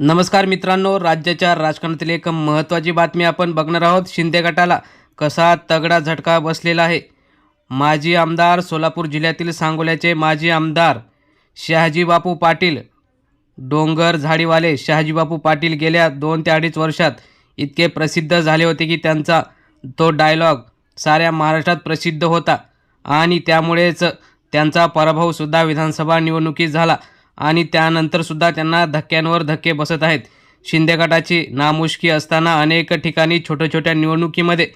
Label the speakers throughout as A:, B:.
A: नमस्कार मित्रांनो राज्याच्या राजकारणातील एक महत्त्वाची बातमी आपण बघणार आहोत. शिंदे गटाला कसा तगडा झटका बसलेला आहे? माजी आमदार सोलापूर जिल्ह्यातील सांगोल्याचे माजी आमदार शहाजीबापू पाटील डोंगर झाडीवाले शहाजीबापू पाटील गेल्या दोन ते अडीच वर्षात इतके प्रसिद्ध झाले होते की त्यांचा तो डायलॉग साऱ्या महाराष्ट्रात प्रसिद्ध होता. आणि त्यामुळेच त्यांचा पराभवसुद्धा विधानसभा निवडणुकीत झाला. आणि त्यानंतरसुद्धा त्यांना धक्क्यांवर धक्के बसत आहेत. शिंदे गटाची नामुष्की असताना अनेक ठिकाणी छोट्या छोट्या निवडणुकीमध्ये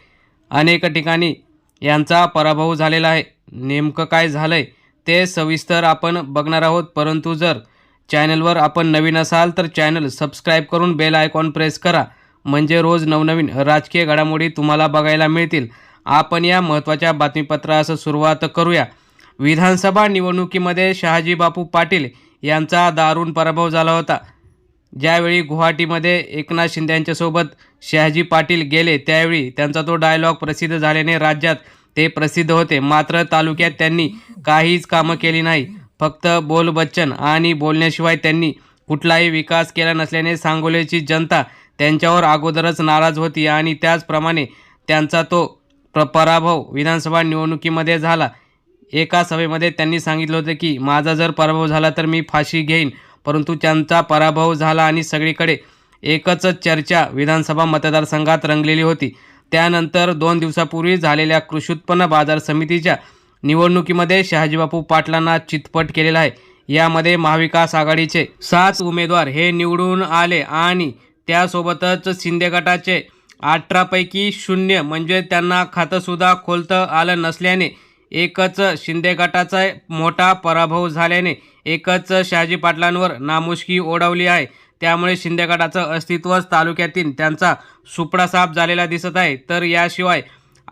A: अनेक ठिकाणी यांचा पराभव झालेला आहे. नेमकं काय झालं आहे ते सविस्तर आपण बघणार आहोत. परंतु जर चॅनलवर आपण नवीन असाल तर चॅनल सबस्क्राईब करून बेल आयकॉन प्रेस करा. म्हणजे रोज नवनवीन राजकीय घडामोडी तुम्हाला बघायला मिळतील. आपण या महत्त्वाच्या बातमीपत्रास सुरुवात करूया. विधानसभा निवडणुकीमध्ये शहाजी बापू पाटील यांचा दारुण पराभव झाला होता. ज्यावेळी गुवाहाटीमध्ये एकनाथ शिंदे यांच्यासोबत शहाजी पाटील गेले त्यावेळी त्यांचा तो डायलॉग प्रसिद्ध झाल्याने राज्यात ते प्रसिद्ध होते. मात्र तालुक्यात त्यांनी काहीच कामं केली नाही. फक्त बोल बच्चन आणि बोलण्याशिवाय त्यांनी कुठलाही विकास केला नसल्याने सांगोलेची जनता त्यांच्यावर अगोदरच नाराज होती आणि त्याचप्रमाणे त्यांचा तो पराभव विधानसभा निवडणुकीमध्ये झाला. एका सभेमध्ये त्यांनी सांगितलं होतं की माझा जर पराभव झाला तर मी फाशी घेईन परंतु त्यांचा पराभव झाला आणि सगळीकडे एकच चर्चा विधानसभा मतदारसंघात रंगलेली होती. त्यानंतर दोन दिवसापूर्वी झालेल्या कृषी उत्पन्न बाजार समितीच्या निवडणुकीमध्ये शहाजीबापू पाटलांना चितपट केलेला आहे. यामध्ये महाविकास आघाडीचे सात उमेदवार हे निवडून आले आणि त्यासोबतच शिंदे गटाचे अठरापैकी शून्य म्हणजे त्यांना खातंसुद्धा खोलतं आलं नसल्याने एकच शिंदे गटाचा मोठा पराभव झाल्याने एकच शहाजी पाटलांवर नामुष्की ओढवली आहे. त्यामुळे शिंदे गटाचं अस्तित्वच तालुक्यातील त्यांचा सुपडा साफ झालेला दिसत आहे. तर याशिवाय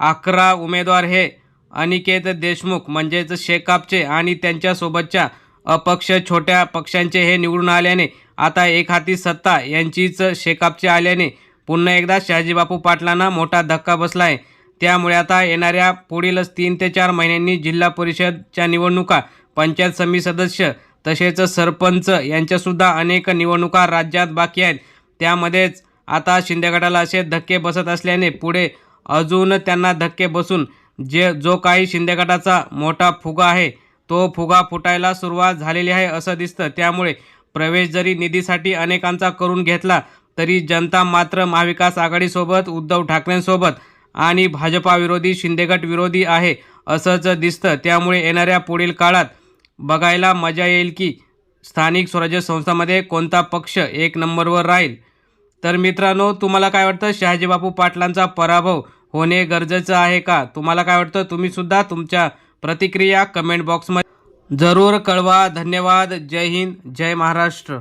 A: अकरा उमेदवार हे अनिकेत देशमुख म्हणजेच शेकापचे आणि त्यांच्यासोबतच्या अपक्ष छोट्या पक्षांचे हे निवडून आल्याने आता एक हाती सत्ता यांचीच शेकापचे आल्याने पुन्हा एकदा शहाजीबापू पाटलांना मोठा धक्का बसला आहे. त्यामुळे आता येणाऱ्या पुढील तीन ते चार महिन्यांनी जिल्हा परिषदच्या निवडणुका पंचायत समिती सदस्य तसेच सरपंच यांच्यासुद्धा अनेक निवडणुका राज्यात बाकी आहेत. त्यामध्येच आता शिंदे गटाला असे धक्के बसत असल्याने पुढे अजून त्यांना धक्के बसून जे जो काही शिंदे गटाचा मोठा फुगा आहे तो फुगा फुटायला सुरुवात झालेली आहे असं दिसतं. त्यामुळे प्रवेश जरी निधीसाठी अनेकांचा करून घेतला तरी जनता मात्र महाविकास आघाडीसोबत उद्धव ठाकरेंसोबत आणि भाजपाविरोधी शिंदेगट विरोधी आहे असंच दिसतं. त्यामुळे येणाऱ्या पुढील काळात बघायला मजा येईल की स्थानिक स्वराज्य संस्थामध्ये कोणता पक्ष एक नंबरवर राहील. तर मित्रांनो तुम्हाला काय वाटतं? शहाजीबापू पाटलांचा पराभव होणे गरजेचं आहे का? तुम्हाला काय वाटतं? तुम्हीसुद्धा तुमच्या प्रतिक्रिया कमेंट बॉक्समध्ये जरूर कळवा. धन्यवाद. जय हिंद. जय महाराष्ट्र.